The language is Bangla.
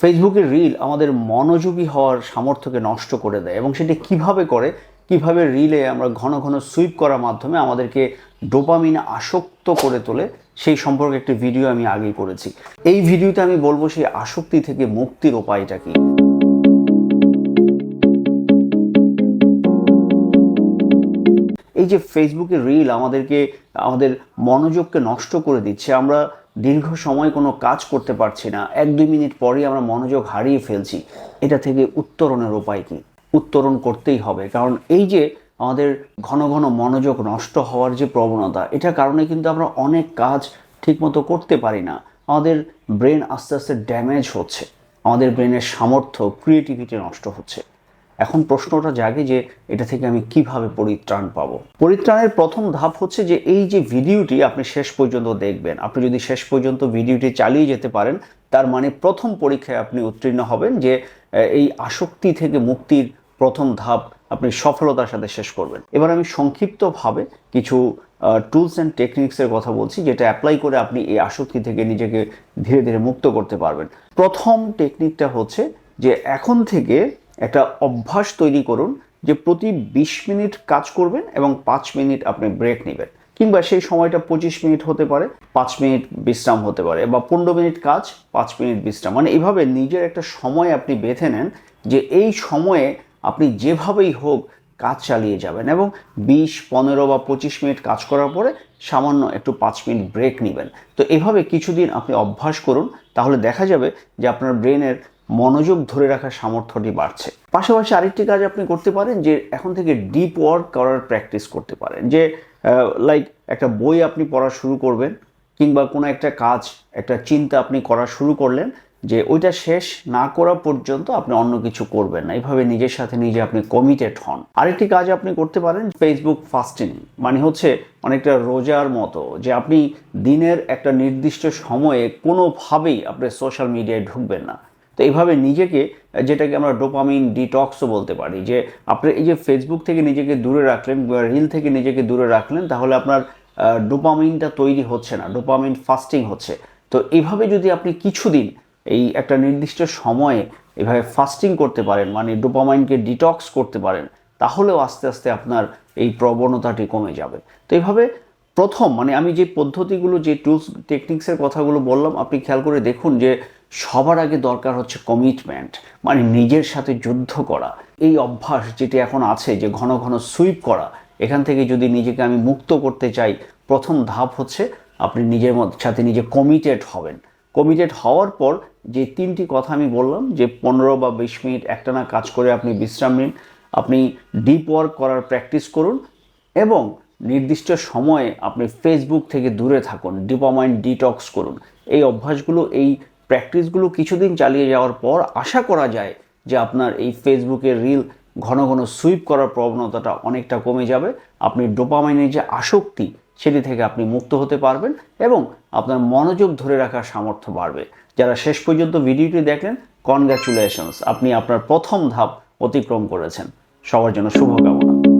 ফেসবুকের রিল আমাদের মনোযোগী হওয়ার সামর্থ্যকে নষ্ট করে দেয় এবং সেটি কীভাবে করে? কীভাবে রিলে আমরা ঘন ঘন সুইপ করার মাধ্যমে আমাদেরকে ডোপামিন আসক্ত করে তোলে? সেই সম্পর্কে একটি ভিডিও আমি আগেই করেছি। এই ভিডিওতে আমি বলব সেই আসক্তি থেকে মুক্তির উপায়টা কি? এই যে ফেসবুকে রিল আমাদেরকে, আমাদের মনোযোগকে নষ্ট করে দিচ্ছে, আমরা দীর্ঘ সময় কোনো কাজ করতে পারছি না, এক দুই মিনিট পরেই আমরা মনোযোগ হারিয়ে ফেলছি। এটা থেকে উত্তরণের উপায় কি? উত্তরণ করতেই হবে। কারণ এই যে আমাদের ঘন ঘন মনোযোগ নষ্ট হওয়ার যে প্রবণতা এটার কারণে কিন্তু আমরা অনেক কাজ ঠিকমতো করতে পারি না। আমাদের ব্রেন আস্তে আস্তে ড্যামেজ হচ্ছে। আমাদের ব্রেনের সামর্থ্য, ক্রিয়েটিভিটি নষ্ট হচ্ছে। এখন প্রশ্নটা জাগে যে এটা থেকে আমি কীভাবে পরিত্রাণ পাবো? পরিত্রাণের প্রথম ধাপ হচ্ছে যে এই যে ভিডিওটি আপনি শেষ পর্যন্ত দেখবেন, আপনি যদি শেষ পর্যন্ত ভিডিওটি চালিয়ে যেতে পারেন, তার মানে প্রথম পরীক্ষায় আপনি উত্তীর্ণ হবেন যে এই আসক্তি থেকে মুক্তির প্রথম ধাপ আপনি সফলতার সাথে শেষ করবেন। এবার আমি সংক্ষিপ্তভাবে কিছু টুলস অ্যান্ড টেকনিক্সের কথা বলছি, যেটা অ্যাপ্লাই করে আপনি এই আসক্তি থেকে নিজেকে ধীরে ধীরে মুক্ত করতে পারবেন। প্রথম টেকনিকটা হচ্ছে যে এখন থেকে একটা অভ্যাস তৈরি করুন যে প্রতি বিশ মিনিট কাজ করবেন এবং পাঁচ মিনিট আপনি ব্রেক নেবেন। কিংবা সেই সময়টা পঁচিশ মিনিট হতে পারে, পাঁচ মিনিট বিশ্রাম হতে পারে বা পনেরো মিনিট কাজ, পাঁচ মিনিট বিশ্রাম। মানে এভাবে নিজের একটা সময় আপনি বেঁধে নেন যে এই সময়ে আপনি যেভাবেই হোক কাজ চালিয়ে যাবেন এবং বিশ, পনেরো বা পঁচিশ মিনিট কাজ করার পরে সামান্য একটু পাঁচ মিনিট ব্রেক নেবেন। তো এভাবে কিছুদিন আপনি অভ্যাস করুন, তাহলে দেখা যাবে যে আপনার ব্রেনের মনোযোগ ধরে রাখার সামর্থ্যটি বাড়ছে। পাশাপাশি আরেকটি কাজ আপনি করতে পারেন যে এখন থেকে ডিপ ওয়ার্ক করার প্র্যাকটিস করতে পারেন। যে লাইক একটা বই আপনি পড়া শুরু করবেন কিংবা কোনো একটা কাজ, একটা চিন্তা আপনি করা শুরু করলেন যে ওইটা শেষ না করা পর্যন্ত আপনি অন্য কিছু করবেন না। এইভাবে নিজের সাথে নিজে আপনি কমিটেড হন। আরেকটি কাজ আপনি করতে পারেন ফেসবুক ফাস্টিং মানে হচ্ছে অনেকটা রোজার মতো যে আপনি দিনের একটা নির্দিষ্ট সময়ে কোনোভাবেই আপনি সোশ্যাল মিডিয়ায় ঢুকবেন না। তো এইভাবে নিজেকে, যেটাকে আমরা ডোপামিন ডিটক্সও বলতে পারি, যে আপনি এই যে ফেসবুক থেকে নিজেকে দূরে রাখলেন রিল থেকে নিজেকে দূরে রাখলেন, তাহলে আপনার ডোপামিনটা তৈরি হচ্ছে না, ডোপামিন ফাস্টিং হচ্ছে। তো এইভাবে যদি আপনি কিছুদিন এই একটা নির্দিষ্ট সময়ে এভাবে ফাস্টিং করতে পারেন মানে ডোপামাইনকে ডিটক্স করতে পারেন, তাহলেও আস্তে আস্তে আপনার এই প্রবণতাটি কমে যাবে। তো এইভাবে প্রথম মানে আমি যে পদ্ধতিগুলো, যে টুলস টেকনিক্সের কথাগুলো বললাম, আপনি খেয়াল করে দেখুন যে সবার আগে দরকার হচ্ছে কমিটমেন্ট মানে নিজের সাথে যুদ্ধ করা। এই অভ্যাস যেটি এখন আছে, যে ঘন ঘন সুইপ করা, এখান থেকে যদি নিজেকে আমি মুক্ত করতে চাই, প্রথম ধাপ হচ্ছে আপনি নিজের সাথে নিজে কমিটেড হবেন। কমিটেড হওয়ার পর যে তিনটি কথা আমি বললাম, যে পনেরো বা বিশ মিনিট একটানা কাজ করে আপনি বিশ্রাম নিন, আপনি ডিপ ওয়ার্ক করার প্র্যাকটিস করুন এবং নির্দিষ্ট সময়ে আপনি ফেসবুক থেকে দূরে থাকুন ডিপামাইন্ড ডিটক্স করুন। এই অভ্যাসগুলো, এই প্র্যাকটিসগুলো কিছুদিন চালিয়ে যাওয়ার পর আশা করা যায় যে আপনার এই ফেসবুকের রিল ঘন ঘন সুইপ করার প্রবণতাটা অনেকটা কমে যাবে। আপনি ডোপামাইনের যে আসক্তি, সেটি থেকে আপনি মুক্ত হতে পারবেন এবং আপনার মনোযোগ ধরে রাখার সামর্থ্য বাড়বে। যারা শেষ পর্যন্ত ভিডিওটি দেখলেন কনগ্রাচুলেশনস আপনি আপনার প্রথম ধাপ অতিক্রম করেছেন। সবার জন্য শুভকামনা।